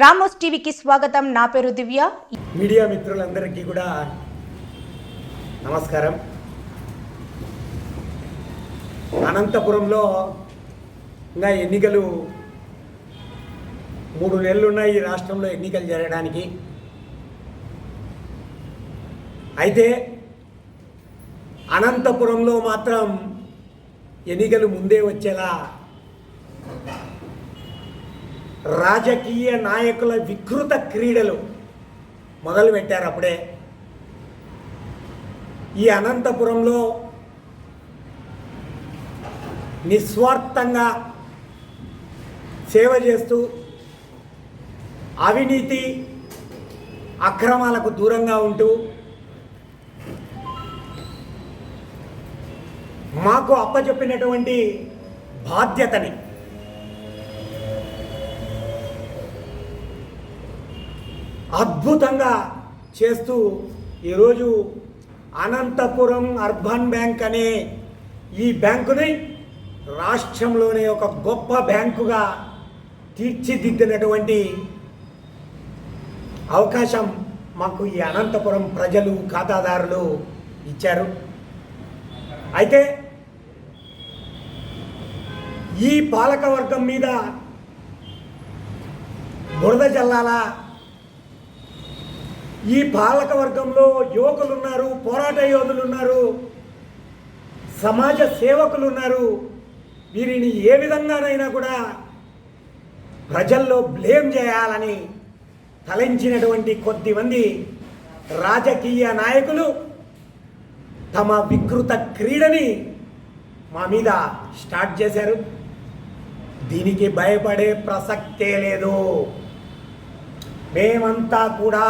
Ramos టీవీకి స్వాగతం. నా పేరు దివ్య. మీడియా మిత్రులందరికీ కూడా నమస్కారం. అనంతపురంలో ఇంకా ఎన్నికలు మూడు నెలలు ఉన్నాయి ఈ రాష్ట్రంలో ఎన్నికలు జరగడానికి. అయితే అనంతపురంలో మాత్రం ఎన్నికలు ముందే వచ్చేలా రాజకీయ నాయకుల వికృత క్రీడలు మొదలుపెట్టారు అప్పుడే. ఈ అనంతపురంలో నిస్వార్థంగా సేవ చేస్తూ అవినీతి అక్రమాలకు దూరంగా ఉంటూ మాకు అప్పచెప్పినటువంటి బాధ్యతని అద్భుతంగా చేస్తూ ఈరోజు అనంతపురం అర్బన్ బ్యాంక్ అనే ఈ బ్యాంకుని రాష్ట్రంలోనే ఒక గొప్ప బ్యాంకుగా తీర్చిదిద్దినటువంటి అవకాశం మాకు ఈ అనంతపురం ప్రజలు ఖాతాదారులు ఇచ్చారు. అయితే ఈ పాలకవర్గం మీద బురద జల్లాలా ఈ పాలక వర్గంలో యువకులు ఉన్నారు పోరాట యోధులు ఉన్నారు సమాజ సేవకులు ఉన్నారు వీరిని ఏ విధంగానైనా కూడా ప్రజల్లో బ్లేమ్ చేయాలని తలంచినటువంటి కొద్దిమంది రాజకీయ నాయకులు తమ వికృత క్రీడని మా మీద స్టార్ట్ చేశారు. దీనికి భయపడే ప్రసక్తే లేదు. మేమంతా కూడా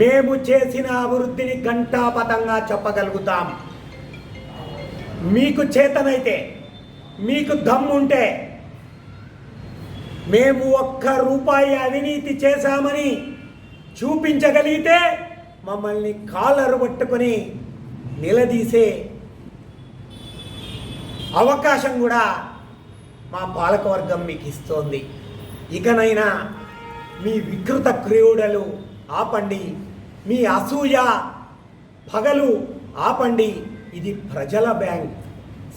మేము చేసిన అభివృద్ధిని ఘంటాపథంగా చెప్పగలుగుతాం. మీకు చేతనైతే మీకు దమ్ముంటే మేము ఒక్క రూపాయి అవినీతి చేశామని చూపించగలిగితే మమ్మల్ని కాలరు పట్టుకొని నిలదీసే అవకాశం కూడా మా పాలకవర్గం మీకు ఇస్తోంది. ఇకనైనా మీ వికృత క్రీడలు ఆపండి. మీ అసూయ పగలు ఆపండి. ఇది ప్రజల బ్యాంక్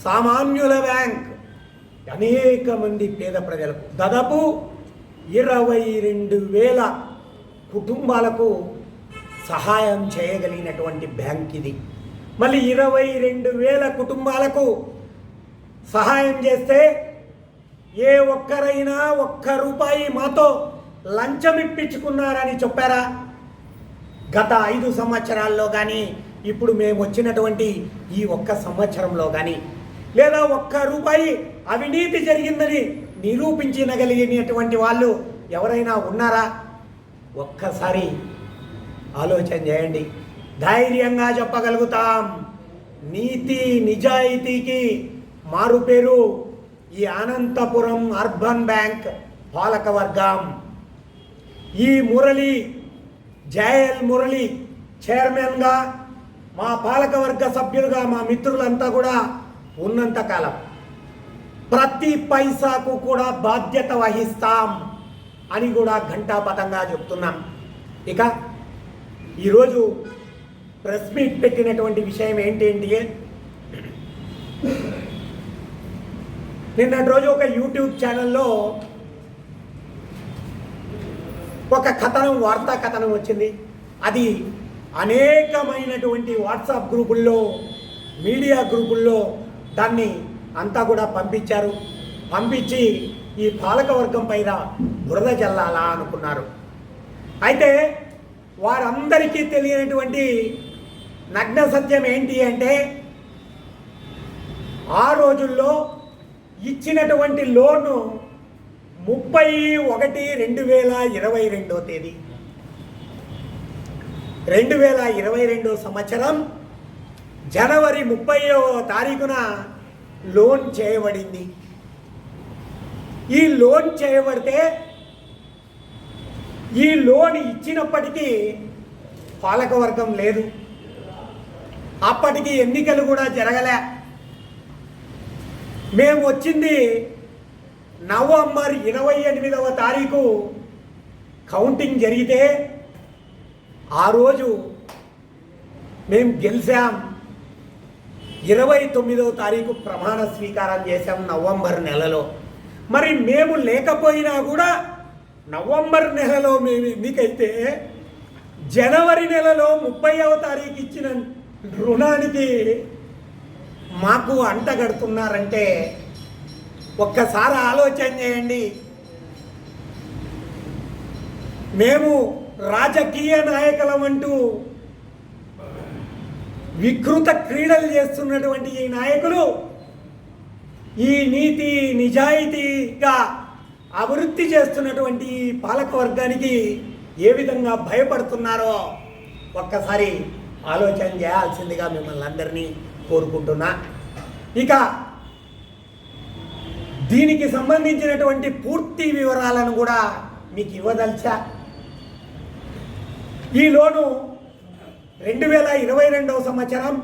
సామాన్యుల బ్యాంక్. అనేక మంది పేద ప్రజలకు దాదాపు ఇరవై రెండు వేల కుటుంబాలకు సహాయం చేయగలిగినటువంటి బ్యాంక్ ఇది. మళ్ళీ ఇరవై రెండు వేల కుటుంబాలకు సహాయం చేస్తే ఏ ఒక్కరైనా ఒక్క రూపాయి మాతో లంచం ఇప్పించుకున్నారని చెప్పారా? గత ఐదు సంవత్సరాల్లో కానీ ఇప్పుడు మేము వచ్చినటువంటి ఈ ఒక్క సంవత్సరంలో కానీ లేదా ఒక్క రూపాయి అవినీతి జరిగిందని నిరూపించగలిగినటువంటి వాళ్ళు ఎవరైనా ఉన్నారా? ఒక్కసారి ఆలోచన చేయండి. ధైర్యంగా చెప్పగలుగుతాం. నీతి నిజాయితీకి మారుపేరు ఈ అనంతపురం అర్బన్ బ్యాంక్ పాలకవర్గం. ఈ మురళి జయల్ మురళి చైర్మన్గా మా పాలకవర్గ సభ్యులుగా మా మిత్రులంతా కూడా ఉన్నంత కాలం. ప్రతి పైసాకు కూడా బాధ్యత వహిస్తాం అని కూడా ఘంటాపథంగా చెప్తున్నాం. ఇక ఈరోజు ప్రెస్ మీట్ పెట్టినటువంటి విషయం ఏంటి నిన్నటి రోజు ఒక యూట్యూబ్ ఛానల్లో ఒక కథనం వార్తా కథనం వచ్చింది. అది అనేకమైనటువంటి వాట్సాప్ గ్రూపుల్లో మీడియా గ్రూపుల్లో దాన్ని అంతా కూడా పంపించారు. పంపించి ఈ పాలకవర్గం పైన బురద జల్లాలా అనుకున్నారు. అయితే వారందరికీ తెలియనటువంటి నగ్న సత్యం ఏంటి అంటే ఆ రోజుల్లో ఇచ్చినటువంటి లోను ముప్పై ఒకటి రెండు వేల ఇరవై రెండో తేదీ. రెండు వేల ఇరవై రెండో సంవత్సరం జనవరి ముప్పైవ తారీఖున లోన్ చేయబడింది. ఈ లోన్ చేయబడితే ఈ లోన్ ఇచ్చినప్పటికీ పాలకవర్గం లేదు. అప్పటికి ఎన్నికలు కూడా జరగలే. మేము వచ్చింది నవంబర్ ఇరవై ఎనిమిదవ తారీఖు కౌంటింగ్ జరిగితే ఆ రోజు మేము గెలిచాం. ఇరవై తొమ్మిదవ తారీఖు ప్రమాణ స్వీకారం చేశాం నవంబర్ నెలలో. మరి మేము లేకపోయినా కూడా నవంబర్ నెలలో మేము ఎన్నికైతే జనవరి నెలలో ముప్పైవ తారీఖు ఇచ్చిన రుణానికి మాకు అంటగడుతున్నారంటే ఒక్కసారి ఆలోచన చేయండి. మేము రాజకీయ నాయకులం అంటూ వికృత క్రీడలు చేస్తున్నటువంటి ఈ నాయకులు ఈ నీతి నిజాయితీగా అభివృద్ధి చేస్తున్నటువంటి ఈ పాలక వర్గానికి ఏ విధంగా భయపడుతున్నారో ఒక్కసారి ఆలోచన చేయాల్సిందిగా మిమ్మల్ని అందరినీ కోరుకుంటున్నా. ఇక దీనికి సంబంధించినటువంటి పూర్తి వివరాలను కూడా మీకు ఇవ్వదలిచా. ఈ లోను రెండు వేల ఇరవై రెండవ సంవత్సరం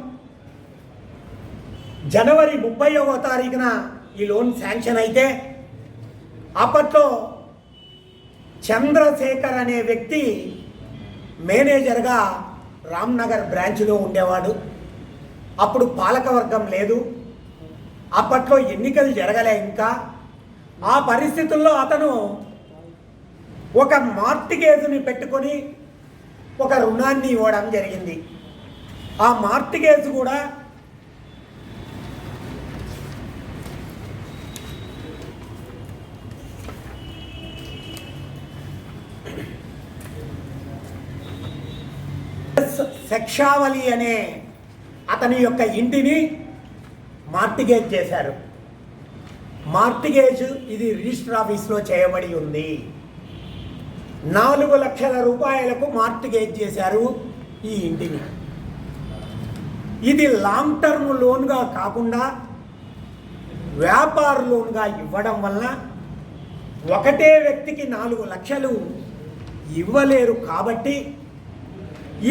జనవరి ముప్పైవ తారీఖున ఈ లోన్ శాంక్షన్ అయితే అప్పట్లో చంద్రశేఖర్ అనే వ్యక్తి మేనేజర్గా రామ్నగర్ బ్రాంచ్లో ఉండేవాడు. అప్పుడు పాలకవర్గం లేదు. అప్పట్లో ఎన్నికలు జరగలే ఇంకా. ఆ పరిస్థితుల్లో అతను ఒక మార్టిగేజ్ని పెట్టుకొని ఒక రుణాన్ని ఇవ్వడం జరిగింది. ఆ మార్టిగేజ్ కూడా శిక్షావళి అనే అతని యొక్క ఇంటిని మార్టిగేజ్ చేశారు. మార్టిగేజ్ ఇది రిజిస్టర్ ఆఫీస్లో చేయబడి ఉంది. నాలుగు లక్షల రూపాయలకు మార్టిగేజ్ చేశారు ఈ ఇంటిని. ఇది లాంగ్ టర్మ్ లోన్గా కాకుండా వ్యాపార లోన్గా ఇవ్వడం వల్ల ఒకటే వ్యక్తికి నాలుగు లక్షలు ఇవ్వలేరు కాబట్టి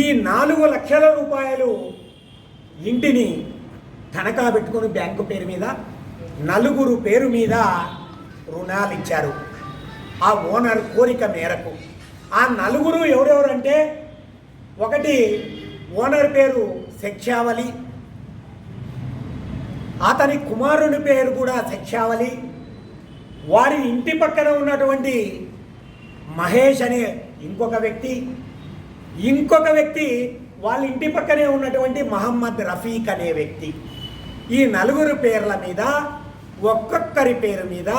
ఈ నాలుగు లక్షల రూపాయలు ఇంటిని తనఖా పెట్టుకుని బ్యాంకు పేరు మీద నలుగురు పేరు మీద రుణాలు ఇచ్చారు. ఆ ఓనర్ కోరిక మేరకు. ఆ నలుగురు ఎవరెవరంటే ఒకటి ఓనర్ పేరు శిక్షావలి అతని కుమారుని పేరు కూడా శిక్షావలి వారి ఇంటి పక్కన ఉన్నటువంటి మహేష్ అనే ఇంకొక వ్యక్తి ఇంకొక వ్యక్తి వాళ్ళ ఇంటి పక్కనే ఉన్నటువంటి మహమ్మద్ రఫీక్ అనే వ్యక్తి. ఈ నలుగురు పేర్ల మీద ఒక్కొక్కరి పేరు మీద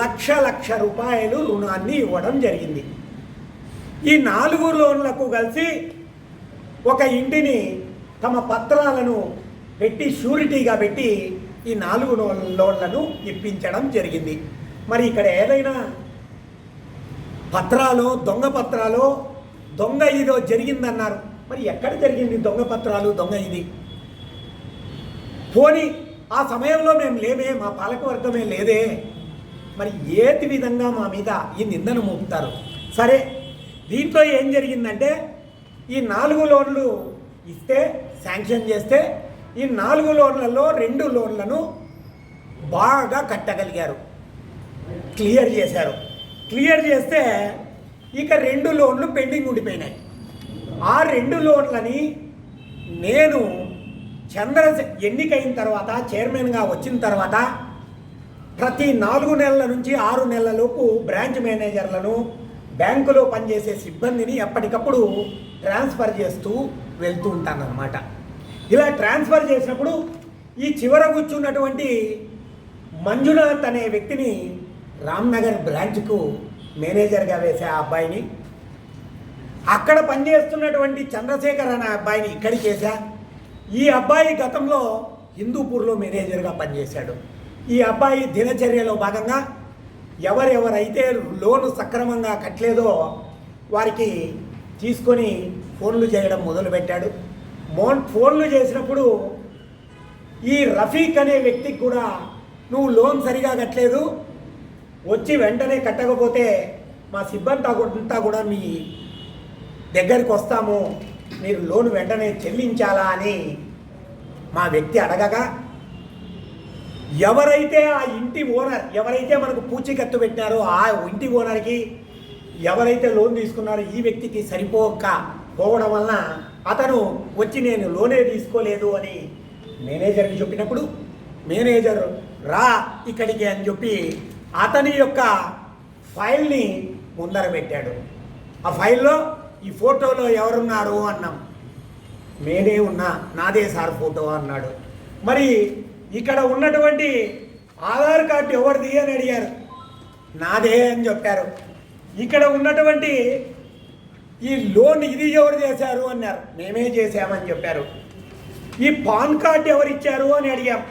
లక్ష లక్ష రూపాయలు రుణాన్ని ఇవ్వడం జరిగింది. ఈ నాలుగు లోన్లకు కలిసి ఒక ఇంటిని తమ పత్రాలను పెట్టి షూరిటీగా పెట్టి ఈ నాలుగు లోన్లను ఇప్పించడం జరిగింది. మరి ఇక్కడ ఏదైనా పత్రాలు దొంగ పత్రాలు దొంగ ఇదో జరిగిందన్నారు. మరి ఎక్కడ జరిగింది దొంగ పత్రాలు దొంగ ఇది? పోని ఆ సమయంలో మేము లేమే మా పాలకవర్గమే లేదే? మరి ఏది విధంగా మా మీద ఈ నిందను మోపుతారు? సరే దీంట్లో ఏం జరిగిందంటే ఈ నాలుగు లోన్లు ఇస్తే శాంక్షన్ చేస్తే ఈ నాలుగు లోన్లలో రెండు లోన్లను బాగా కట్టగలిగారు. క్లియర్ చేశారు. క్లియర్ చేస్తే ఇక రెండు లోన్లు పెండింగ్ ఉండిపోయినాయి. ఆ రెండు లోన్లని నేను చంద్ర ఎన్నికైన తర్వాత చైర్మన్గా వచ్చిన తర్వాత ప్రతి నాలుగు నెలల నుంచి ఆరు నెలలలోపు బ్రాంచ్ మేనేజర్లను బ్యాంకులో పనిచేసే సిబ్బందిని ఎప్పటికప్పుడు ట్రాన్స్ఫర్ చేస్తూ వెళ్తూ ఉంటానన్నమాట. ఇలా ట్రాన్స్ఫర్ చేసినప్పుడు ఈ చివర కూర్చున్నటువంటి మంజునాథ్ అనే వ్యక్తిని రామ్నగర్ బ్రాంచ్కు మేనేజర్గా వేసే ఆ అబ్బాయిని అక్కడ పనిచేస్తున్నటువంటి చంద్రశేఖర్ అనే అబ్బాయిని ఇక్కడికి వేసా ఈ అబ్బాయి గతంలో హిందూపూర్లో మేనేజర్గా పనిచేశాడు. ఈ అబ్బాయి దినచర్యలో భాగంగా ఎవరెవరైతే లోను సక్రమంగా కట్టలేదో వారికి తీసుకొని ఫోన్లు చేయడం మొదలుపెట్టాడు. మోన్ ఫోన్లు చేసినప్పుడు ఈ రఫీక్ అనే వ్యక్తికి కూడా నువ్వు లోన్ సరిగా కట్టలేదు వచ్చి వెంటనే కట్టకపోతే మా సిబ్బంది అంతా కూడా మీ దగ్గరికి వస్తాము మీరు లోన్ వెంటనే చెల్లించాలా అని మా వ్యక్తి అడగగా ఎవరైతే ఆ ఇంటి ఓనర్ ఎవరైతే మనకు పూచీకత్తు పెట్టారో ఆ ఇంటి ఓనర్కి ఎవరైతే లోన్ తీసుకున్నారో ఈ వ్యక్తికి సరిపోక పోవడం వలన అతను వచ్చి నేను లోనే తీసుకోలేదు అని మేనేజర్కి చెప్పినప్పుడు మేనేజర్ రా ఇక్కడికి అని చెప్పి అతని యొక్క ఫైల్ని ముందర పెట్టాడు. ఆ ఫైల్లో ఈ ఫోటోలో ఎవరున్నారు అన్నాం. నేనే ఉన్నా నాదే సార్ ఫోటో అన్నాడు. మరి ఇక్కడ ఉన్నటువంటి ఆధార్ కార్డు ఎవరిది అని అడిగారు. నాదే అని చెప్పారు. ఇక్కడ ఉన్నటువంటి ఈ లోన్ ఇది ఎవరు చేశారు అన్నారు. మేమే చేశామని చెప్పారు. ఈ పాన్ కార్డు ఎవరు ఇచ్చారు అని అడిగాం.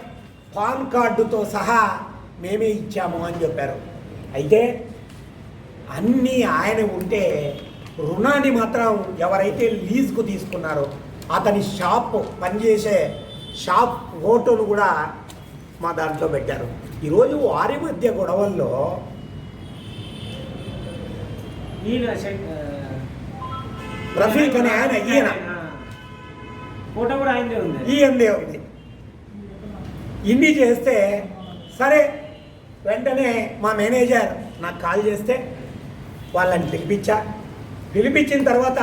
పాన్ కార్డుతో సహా మేమే ఇచ్చాము అని చెప్పారు. అయితే అన్నీ ఆయన ఉంటే రుణాన్ని మాత్రం ఎవరైతే లీజుకు తీసుకున్నారో అతని షాప్ పనిచేసే షాప్ ఫోటోలు కూడా మా దాంట్లో పెట్టారు. ఈరోజు వారి మధ్య గొడవల్లో రఫీక్ అనే ఆయన ఈయన. ఫోటో కూడా ఉంది. ఇన్ని చేస్తే సరే వెంటనే మా మేనేజర్ నాకు కాల్ చేస్తే వాళ్ళని పిలిపించా పిలిపించిన తర్వాత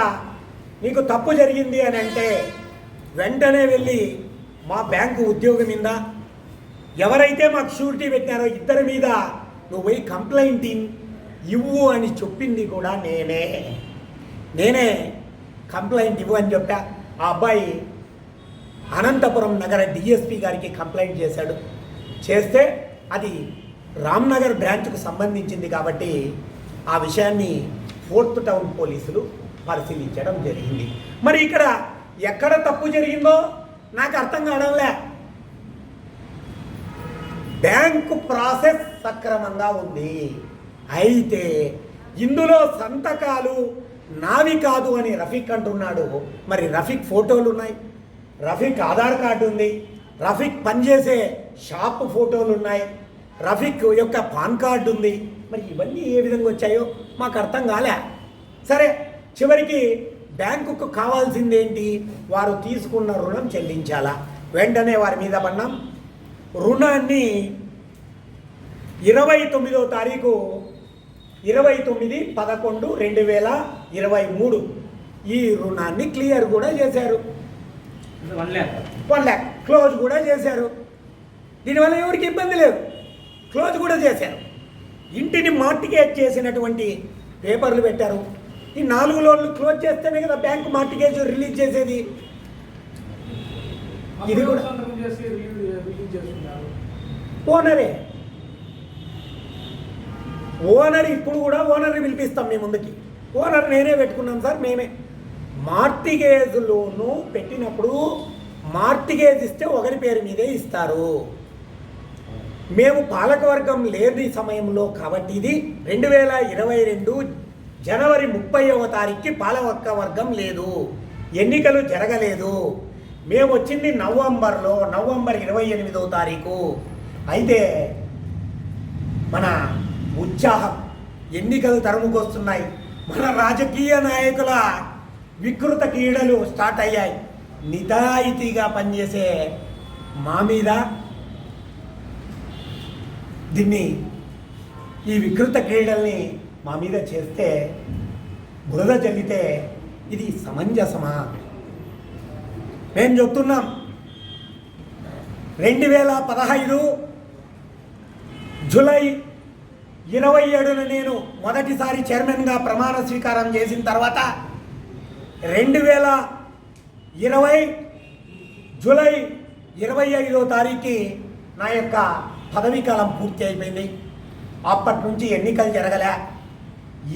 నీకు తప్పు జరిగింది అని అంటే వెంటనే వెళ్ళి మా బ్యాంకు ఉద్యోగం మీద ఎవరైతే మాకు షూరిటీ పెట్టారో ఇద్దరి మీద నువ్వు పోయి కంప్లైంట్ ఇన్ ఇవ్వు అని చెప్పింది కూడా నేనే. నేనే కంప్లైంట్ ఇవ్వు అని చెప్పా. ఆ అబ్బాయి అనంతపురం నగర డిఎస్పి గారికి కంప్లైంట్ చేశాడు. చేస్తే అది రామ్నగర్ బ్రాంచ్కు సంబంధించింది కాబట్టి ఆ విషయాన్ని ఫోర్త్ టౌన్ పోలీసులు పరిశీలించడం జరిగింది. మరి ఇక్కడ ఎక్కడ తప్పు జరిగిందో నాకు అర్థం కావడంలే. బ్యాంకు ప్రాసెస్ సక్రమంగా ఉంది. అయితే ఇందులో సంతకాలు నావి కాదు అని రఫీక్ అంటున్నాడు. మరి రఫీక్ ఫోటోలు ఉన్నాయి. రఫీక్ ఆధార్ కార్డు ఉంది. రఫీక్ పనిచేసే షాప్ ఫోటోలు ఉన్నాయి. రఫీక్ యొక్క పాన్ కార్డు ఉంది. మరి ఇవన్నీ ఏ విధంగా వచ్చాయో మాకు అర్థం కాలే. సరే చివరికి బ్యాంకుకు కావాల్సిందేంటి? వారు తీసుకున్న రుణం చెల్లించాలా? వెంటనే వారి మీద పన్నాం రుణాన్ని ఇరవై తొమ్మిదో తారీఖు ఇరవై తొమ్మిది పదకొండు రెండు వేల ఇరవై మూడు. ఈ రుణాన్ని క్లియర్ కూడా చేశారు. One lakh one lakh close కూడా చేశారు. దీనివల్ల ఎవరికి ఇబ్బంది లేదు. క్లోజ్ కూడా చేశారు. ఇంటిని మార్టిగేజ్ చేసినటువంటి పేపర్లు పెట్టారు. ఈ నాలుగు లోన్లు క్లోజ్ చేస్తేనే కదా బ్యాంకు మార్టిగేజ్ రిలీజ్ చేసేది. ఇది కూడా ఓనరే. ఓనర్ ఇప్పుడు కూడా ఓనర్ని పిలిపిస్తాం మీ ముందుకి. ఓనర్ నేనే పెట్టుకున్నాం సార్ మేమే. మార్టిగేజ్ లోను పెట్టినప్పుడు మార్టిగేజ్ ఇస్తే ఒకరి పేరు మీదే ఇస్తారు. మేము పాలకవర్గం లేని సమయంలో కాబట్టి ఇది రెండు వేల ఇరవై రెండు జనవరి ముప్పైవ తారీఖుకి పాలక వర్గం లేదు. ఎన్నికలు జరగలేదు. మేము వచ్చింది నవంబర్లో నవంబర్ ఇరవై ఎనిమిదవ తారీఖు. అయితే మన ఉత్సాహం ఎన్నికలు తరుముకొస్తున్నాయి. మన రాజకీయ నాయకుల వికృత క్రీడలు స్టార్ట్ అయ్యాయి. నిజాయితీగా పనిచేసే మా మీద దీన్ని ఈ వికృత క్రీడల్ని మా మీద చేస్తే బురద జల్లితే ఇది సమంజసమా? మేము చెప్తున్నాం. రెండు వేల పదహైదు జూలై ఇరవై ఏడున నేను మొదటిసారి చైర్మన్గా ప్రమాణ స్వీకారం చేసిన తర్వాత రెండు వేల ఇరవై జూలై ఇరవై ఐదో తారీఖుకి నా యొక్క పదవీ కాలం పూర్తి అయిపోయింది అప్పటి నుంచి ఎన్నికలు జరగలే.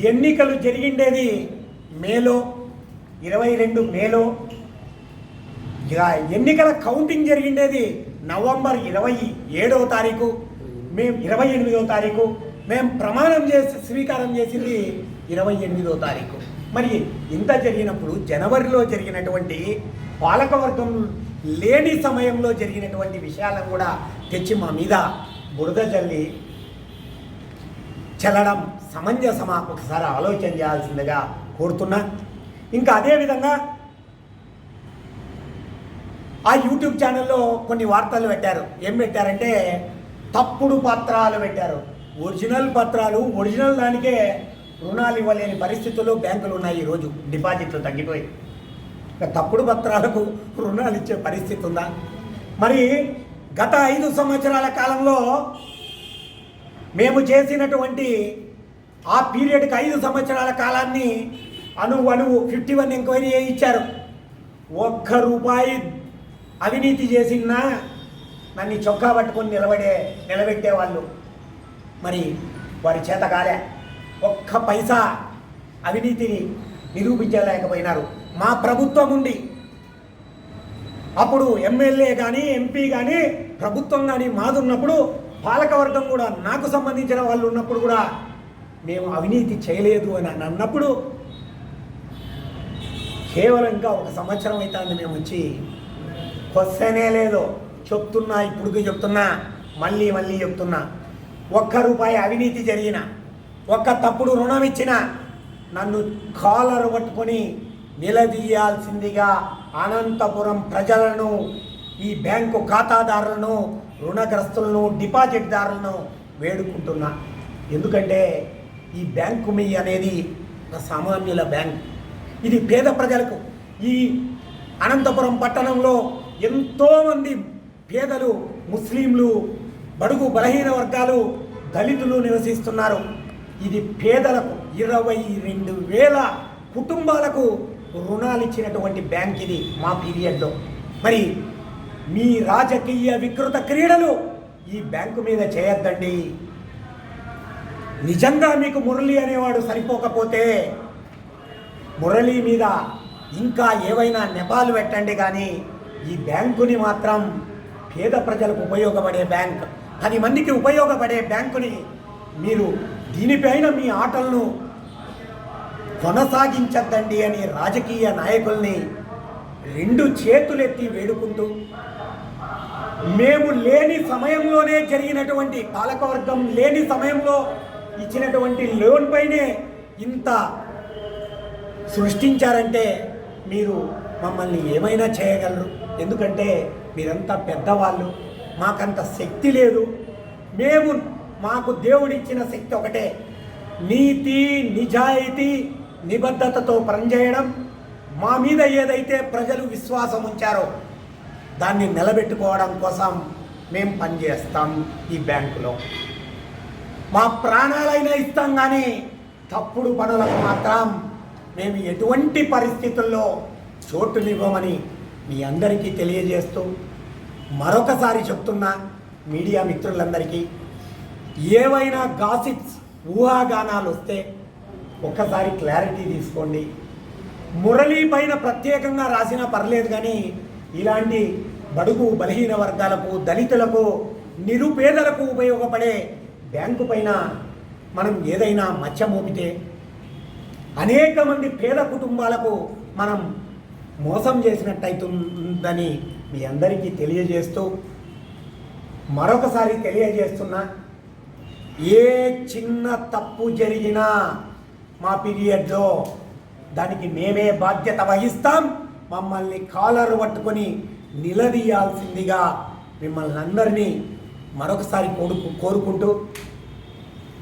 ఎన్నికలు జరిగిండేది మేలో ఇరవై రెండు మేలో. ఇక ఎన్నికల కౌంటింగ్ జరిగిండేది నవంబర్ ఇరవై ఏడవ తారీఖు. మేము ఇరవై ఎనిమిదవ తారీఖు. మేము ప్రమాణం చేసి స్వీకారం చేసింది ఇరవై ఎనిమిదవ తారీఖు. మరి ఇంత జరిగినప్పుడు జనవరిలో జరిగినటువంటి పాలకవర్గం లేని సమయంలో జరిగినటువంటి విషయాలను కూడా తెచ్చి మా మీద బురద చల్లి చల్లడం సమంజసమా ఒకసారి ఆలోచన చేయాల్సిందిగా కోరుతున్నా. ఇంకా అదేవిధంగా ఆ యూట్యూబ్ ఛానల్లో కొన్ని వార్తలు పెట్టారు. ఏం పెట్టారంటే తప్పుడు పత్రాలు పెట్టారు. ఒరిజినల్ పత్రాలు ఒరిజినల్ దానికే రుణాలు ఇవ్వలేని పరిస్థితుల్లో బ్యాంకులు ఉన్నాయి ఈరోజు. డిపాజిట్లు తగ్గిపోయి. తప్పుడు పత్రాలకు రుణాలు ఇచ్చే పరిస్థితి ఉందా? మరి గత ఐదు సంవత్సరాల కాలంలో మేము చేసినటువంటి ఆ పీరియడ్కి ఐదు సంవత్సరాల కాలాన్ని అణువు అణువు ఫిఫ్టీ వన్ ఎంక్వైరీ ఇచ్చారు ఒక్క రూపాయి అవినీతి చేసినా నన్ను చొక్కా పట్టుకొని నిలబడే నిలబెట్టేవాళ్ళు మరి వారి చేత కాలే. ఒక్క పైసా అవినీతిని నిరూపించలేకపోయినారు. మా ప్రభుత్వం ఉండి అప్పుడు ఎమ్మెల్యే కానీ ఎంపీ కానీ ప్రభుత్వం కానీ మాదున్నప్పుడు పాలకవర్గం కూడా నాకు సంబంధించిన వాళ్ళు ఉన్నప్పుడు కూడా మేము అవినీతి చేయలేదు అని అని అన్నప్పుడు కేవలం ఇంకా ఒక సంవత్సరం అవుతుంది మేము వచ్చి క్వశ్చనే లేదు. చెప్తున్నా ఇప్పుడు చెప్తున్నా మళ్ళీ మళ్ళీ చెప్తున్నా. ఒక్క రూపాయి అవినీతి జరిగిన ఒక్క తప్పుడు రుణం ఇచ్చిన నన్ను కాలర్ పట్టుకొని నిలదీయాల్సిందిగా అనంతపురం ప్రజలను ఈ బ్యాంకు ఖాతాదారులను రుణగ్రస్తులను డిపాజిట్దారులను వేడుకుంటున్నా. ఎందుకంటే ఈ బ్యాంకు మీ అనేది సామాన్యుల బ్యాంక్. ఇది పేద ప్రజలకు ఈ అనంతపురం పట్టణంలో ఎంతోమంది పేదలు ముస్లింలు బడుగు బలహీన వర్గాలు దళితులు నివసిస్తున్నారు. ఇది పేదలకు ఇరవై రెండు వేల కుటుంబాలకు రుణాలు ఇచ్చినటువంటి బ్యాంక్ ఇది మా పీరియడ్లో. మరి మీ రాజకీయ వికృత క్రీడలు ఈ బ్యాంకు మీద చేయొద్దండి. నిజంగా మీకు మురళి అనేవాడు సరిపోకపోతే మురళి మీద ఇంకా ఏవైనా నెపాలు పెట్టండి కానీ ఈ బ్యాంకుని మాత్రం పేద ప్రజలకు ఉపయోగపడే బ్యాంక్. పది మందికి ఉపయోగపడే బ్యాంకుని మీరు దీనిపైన మీ ఆటలను కొనసాగించద్దండి అని రాజకీయ నాయకుల్ని రెండు చేతులెత్తి వేడుకుంటూ మేము లేని సమయంలోనే జరిగినటువంటి పాలకవర్గం లేని సమయంలో ఇచ్చినటువంటి లోన్ పైనే ఇంత సృష్టించారంటే మీరు మమ్మల్ని ఏమైనా చేయగలరు? ఎందుకంటే మీరంతా పెద్దవాళ్ళు మాకంత శక్తి లేదు. మేము మాకు దేవుడిచ్చిన శక్తి ఒకటే. నీతి నిజాయితీ నిబద్ధతతో పనిచేయడం మా మీద ఏదైతే ప్రజలు విశ్వాసం ఉంచారో దాన్ని నిలబెట్టుకోవడం కోసం మేము పనిచేస్తాం ఈ బ్యాంకులో. మా ప్రాణాలైనా ఇస్తాం కానీ తప్పుడు పనులకు మాత్రం మేము ఎటువంటి పరిస్థితుల్లో చోటునివ్వమని మీ అందరికీ తెలియజేస్తూ మరొకసారి చెప్తున్నా మీడియా మిత్రులందరికీ ఏవైనా గాసిప్స్ ఊహాగానాలు వస్తే ఒక్కసారి క్లారిటీ తీసుకోండి. మురళీ పైన ప్రత్యేకంగా రాసినా పర్లేదు కానీ ఇలాంటి బడుగు బలహీన వర్గాలకు దళితులకు నిరుపేదలకు ఉపయోగపడే బ్యాంకు పైన మనం ఏదైనా మచ్చ మోపితే అనేక మంది పేద కుటుంబాలకు మనం మోసం చేసినట్టయితుందని మీ అందరికీ తెలియజేస్తూ మరొకసారి తెలియజేస్తున్నా ఏ చిన్న తప్పు జరిగినా మా పీరియడ్లో దానికి మేమే బాధ్యత వహిస్తాం. మమ్మల్ని కాలర్ పట్టుకొని నిలదీయాల్సిందిగా మిమ్మల్ని అందరినీ మరొకసారి కోరుకు కోరుకుంటూ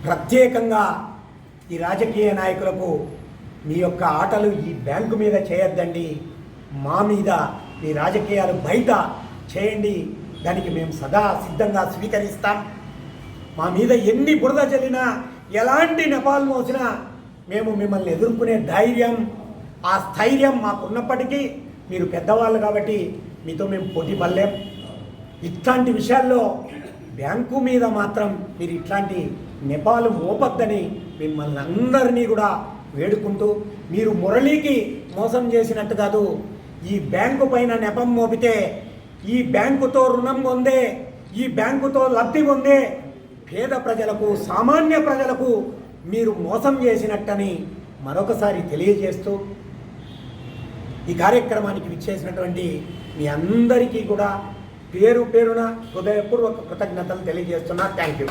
ప్రత్యేకంగా ఈ రాజకీయ నాయకులకు మీ యొక్క ఆటలు ఈ బ్యాంకు మీద చేయొద్దండి. మా మీద మీ రాజకీయాలు బయట చేయండి. దానికి మేము సదా సిద్ధంగా స్వీకరిస్తాం. మా మీద ఎన్ని బురద చల్లినా ఎలాంటి నెపాలు మోసినా మేము మిమ్మల్ని ఎదుర్కొనే ధైర్యం ఆ స్థైర్యం మాకున్నప్పటికీ మీరు పెద్దవాళ్ళు కాబట్టి మీతో మేము పోటీ పడలేం. ఇట్లాంటి విషయాల్లో బ్యాంకు మీద మాత్రం మీరు ఇట్లాంటి నెపాలు మోపద్దని మిమ్మల్ని అందరినీ కూడా వేడుకుంటూ మీరు మురళీకి మోసం చేసినట్టు కాదు ఈ బ్యాంకు పైన నెపం మోపితే ఈ బ్యాంకుతో రుణం పొందే ఈ బ్యాంకుతో లబ్ధి పొందే పేద ప్రజలకు సామాన్య ప్రజలకు మీరు మోసం చేసినట్టని మరొకసారి తెలియజేస్తూ ఈ కార్యక్రమానికి విచ్చేసినటువంటి మీ అందరికీ కూడా పేరు పేరున హృదయపూర్వక కృతజ్ఞతలు తెలియజేస్తున్నా. Thank you.